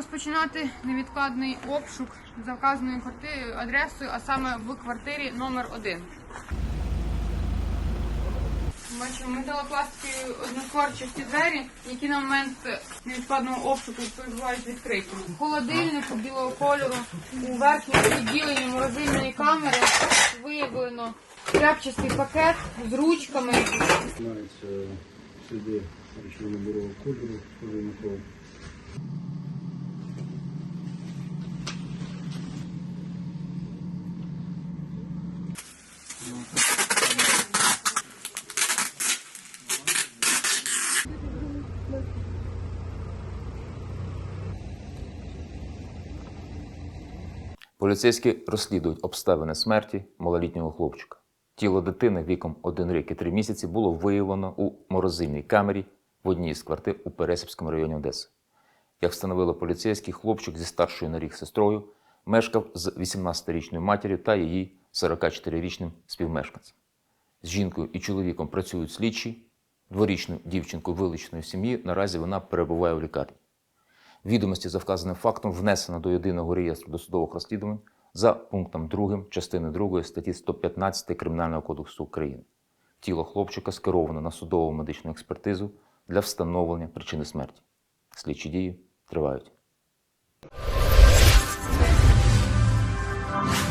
розпочинати невідкладний обшук за вказаною адресою, а саме в квартирі номер 1 Бачимо металопластикові однотворчості двері, які на момент невідкладного обшуку перебувають відкриті. Холодильник білого кольору у верхньому відділенні морозильної камери виявлено тряпчастий пакет з ручками. Починаються сліди речовно-бурового кольору, схожий Поліцейські розслідують обставини смерті малолітнього хлопчика. Тіло дитини віком 1 рік і 3 місяці було виявлено у морозильній камері в одній з квартир у Пересипському районі Одеси. Як встановило поліцейський, хлопчик зі старшою на рік сестрою мешкав з 18-річною матір'ю та її 44-річним співмешканцем. З жінкою і чоловіком працюють слідчі. Дворічну дівчинку вилученої сім'ї наразі вона перебуває у лікарні. Відомості за вказаним фактом внесено до єдиного реєстру досудових розслідувань за пунктом 2 частини 2 статті 115 Кримінального кодексу України. Тіло хлопчика скеровано на судову медичну експертизу для встановлення причини смерті. Слідчі дії тривають.